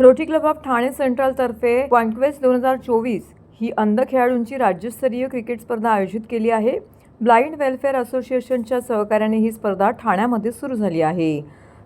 Rotary club of Thane सेंट्रलतर्फे conquest दोन हजार चोवीस ही अंध खेळाडूंची राज्यस्तरीय क्रिकेट स्पर्धा आयोजित केली आहे. ब्लाइंड वेलफेअर असोसिएशनच्या सहकार्याने ही स्पर्धा ठाण्यामध्ये सुरू झाली आहे.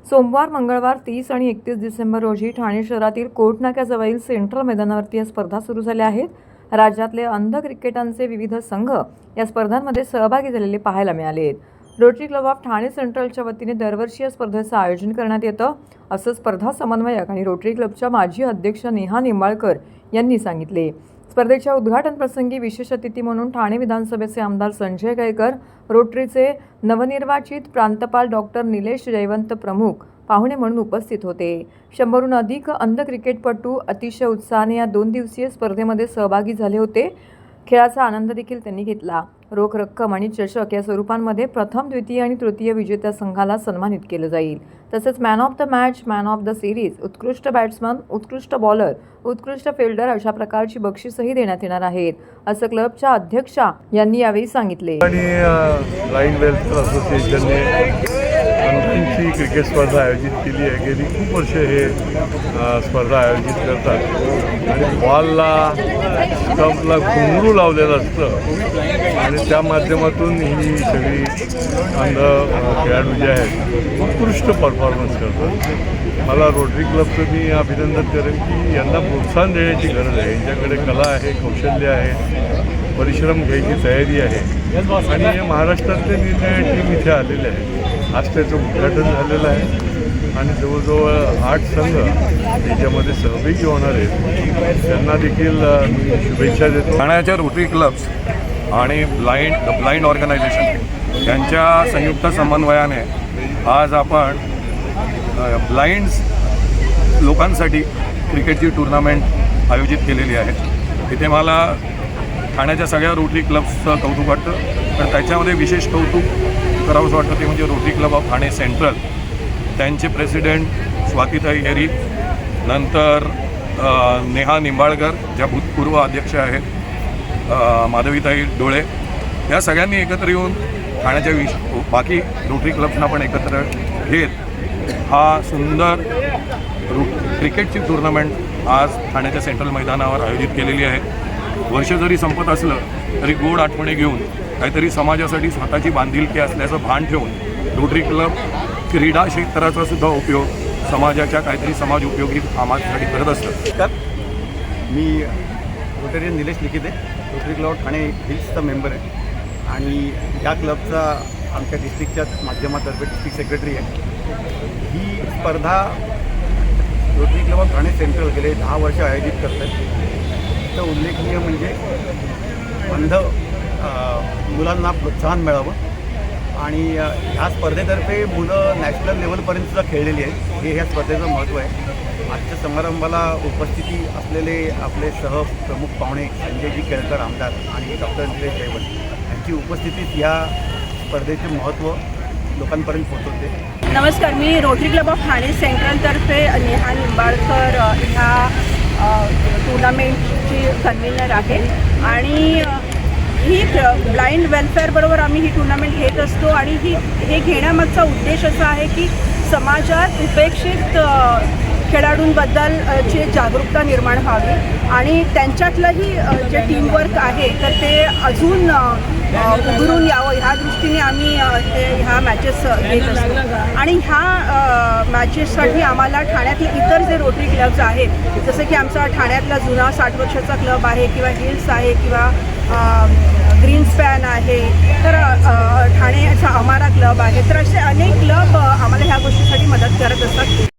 सोमवार मंगळवार तीस आणि एकतीस डिसेंबर रोजी ठाणे शहरातील कोटनाक्याजवळील सेंट्रल मैदानावरती या स्पर्धा सुरू झाल्या आहेत. राज्यातले अंध क्रिकेटांचे विविध संघ या स्पर्धांमध्ये सहभागी झालेले पाहायला मिळाले आहेत. रोटरी क्लब ऑफ ठाणे सेंट्रलच्या वतीने दरवर्षी या स्पर्धेचं आयोजन करण्यात येतं असं स्पर्धा समन्वयक आणि रोटरी क्लबच्या माजी अध्यक्ष नेहा निंबाळकर यांनी सांगितले. स्पर्धेच्या उद्घाटनप्रसंगी विशेष अतिथी म्हणून ठाणे विधानसभेचे आमदार संजय केळकर रोटरीचे नवनिर्वाचित प्रांतपाल डॉक्टर निलेश जयवंत प्रमुख पाहुणे म्हणून उपस्थित होते. शंभरहून अधिक अंध क्रिकेटपटू अतिशय उत्साहाने या दोन दिवसीय स्पर्धेमध्ये सहभागी झाले होते. खेळाचा आनंद देखील त्यांनी घेतला. रोख रक्कम आणि चषक या स्वरूपांमध्ये प्रथम द्वितीय आणि तृतीय विजेत्या संघाला सन्मानित केलं जाईल. तसेच man of the match man of the series उत्कृष्ट बॅट्समन उत्कृष्ट बॉलर उत्कृष्ट फिल्डर अशा प्रकारची बक्षिसही देण्यात येणार आहेत असं क्लबच्या अध्यक्षा यांनी यावेळी सांगितले. आणि असोसिएशनने अंधांची क्रिकेट स्पर्धा आयोजित केली आहे. गेली खूप वर्ष हे स्पर्धा आयोजित करतात. आणि बॉलला स्टम्पला घुंगरू लावलेलं असतं. आणि त्या माध्यमातून ही सगळी अंध खेळाडू जे आहेत उत्कृष्ट परफॉर्मन्स करतात. मला रोटरी क्लबचं मी अभिनंदन करेन की यांना प्रोत्साहन देण्याची गरज आहे. यांच्याकडे कला आहे कौशल्य आहे. परिश्रम घ्यायची तयारी आहे. आणि हे महाराष्ट्रातले निर्णय टीम इथे आलेले आहेत. आज त्याचं उद्घाटन झालेलं आहे. आणि जवळजवळ आठ संघ त्याच्यामध्ये सहभागी होणार आहेत. त्यांना देखील शुभेच्छा देतो. ठाण्याच्या रोटरी क्लब्स आणि ब्लाइंड द ब्लाइंड ऑर्गनायझेशन यांच्या संयुक्त समन्वयाने आज आपण ब्लाइंड्स लोकांसाठी क्रिकेटची टुर्नामेंट आयोजित केलेली आहे. तिथे मला ठाण्याच्या सगळ्या रोटरी क्लब्सचं कौतुक वाटतं. तर त्याच्यामध्ये विशेष कौतुक करावंसं वाटतं ते म्हणजे rotary club of Thane central. त्यांचे प्रेसिडेंट स्वातीताई हेरी नंतर नेहा निंबाळकर ज्या भूतपूर्व अध्यक्ष आहेत माधवीताई डोळे या सगळ्यांनी एकत्र येऊन ठाण्याच्या विश बाकी रोटरी क्लब्सना पण एकत्र घेत हा सुंदर रू क्रिकेटची टुर्नामेंट आज ठाण्याच्या सेंट्रल मैदानावर आयोजित केलेली आहे. वर्ष जरी संपत असलं तरी गोड आठवणी घेऊन काहीतरी समाजासाठी स्वतःची बांधिलकी असल्याचं भान ठेवून रोटरी क्लब क्रीडा क्षेत्राचा सुद्धा उपयोग समाजाच्या काहीतरी समाज उपयोगी कामासाठी करत असतं. नमस्कार. मी rotarian Nilesh Likhite rotary club Thane हिल्सचा member आहे. आणि या क्लबचा आमच्या डिस्ट्रिक्टच्या माध्यमातर्फे डिस्ट्रिक्ट सेक्रेटरी आहे. ही स्पर्धा rotary club of Thane central गेले दहा वर्ष आयोजित करत अत्यंत उल्लेखनीय म्हणजे अंध मुलांना प्रोत्साहन मिळावं. आणि ह्या स्पर्धेतर्फे मुलं नॅशनल लेवलपर्यंतसुद्धा खेळलेली आहेत. हे ह्या स्पर्धेचं महत्त्व आहे. आजच्या समारंभाला उपस्थिती असलेले आपले सहप्रमुख पाहुणे संजयजी केळकर आमदार आणि डॉक्टर निलेश जयवंत यांची उपस्थितीत या स्पर्धेचे महत्त्व लोकांपर्यंत पोहोचवते. नमस्कार मी रोटरी क्लब ऑफ ठाणे सेंट्रलतर्फे नेहा निंबाळकर ह्या टुर्नामेंटची कन्व्हिनर आहे. आणि ही ब्लाइंड वेलफेअरबरोबर आम्ही ही टुर्नामेंट घेत असतो. आणि ही हे घेण्यामागचा उद्देश असा आहे की समाजात उपेक्षित खेळाडूंबद्दल ची जागरूकता निर्माण व्हावी. आणि त्यांच्यातलंही जे टीमवर्क आहे तर ते अजून उभरून यावं. ह्या दृष्टीने आम्ही ते ह्या मॅचेस घेत असतो. आणि ह्या मॅचेससाठी आम्हाला ठाण्यातील इतर जे रोटरी क्लब्स आहेत जसं की आमचा ठाण्यातला जुना साठ वर्षाचा क्लब आहे किंवा हिल्स आहे किंवा ग्रीन स्पॅन आहे तर ठाण्याचा अमारा क्लब आहे तर असे अनेक क्लब आम्हाला ह्या गोष्टीसाठी मदत करत असतात.